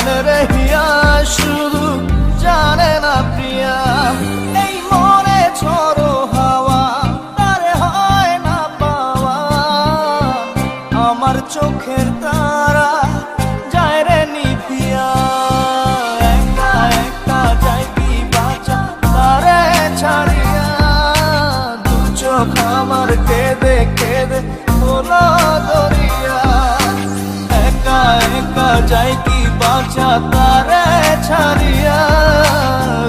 প্রাণের হিয়া শুধু জানে না প্রিয়া। এই মনে ঝড়ো হাওয়া, তার হয় না পাওয়া। আমার চোখের তারা যায় রে নিভিয়া। একা একা যাই কি বাঁচা, তারে ছাড়িয়া। দু চোখ আমার কেঁদে কেঁদে খোলা দরিয়া একা একা যাই বাঁচা তারে ছাড়িয়া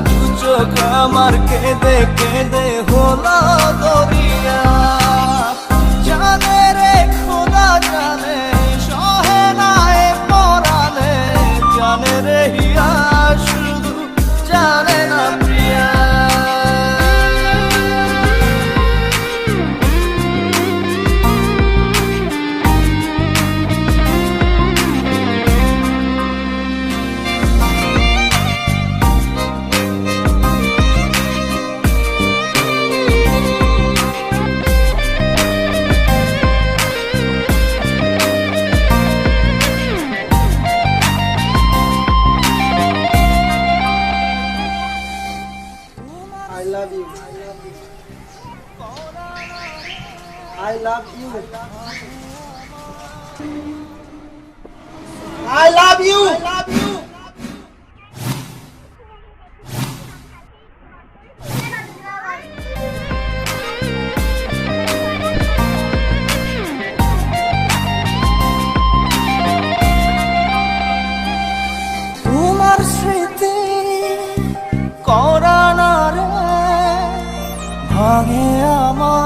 দু চোখ আমার কেঁদে কেঁদে হলো। I love you. I love you. I love you. I love you. তোমার স্মৃতি করানা রে ভাঙে আমার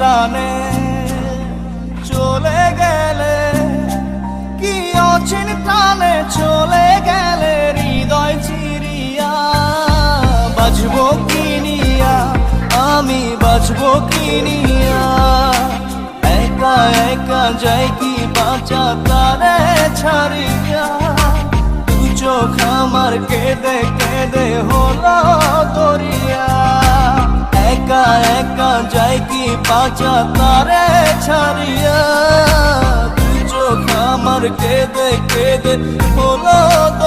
টানে চলে গেলে কি অচিন প্রাণে চলে গেলে হৃদয় চিরিয়া বাজবো কিনিয়া আমি বাজবো কিনিয়া একা একা যাই কি বাঁচা তারে ছাড়িয়া? দু চোখ আমার কেঁদে কেঁদে হলো দরিয়া। একা একা যাই কি পাচা তারে ছাড়িয়া তুই চোখ আমার কেঁদে কেঁদে দরিয়া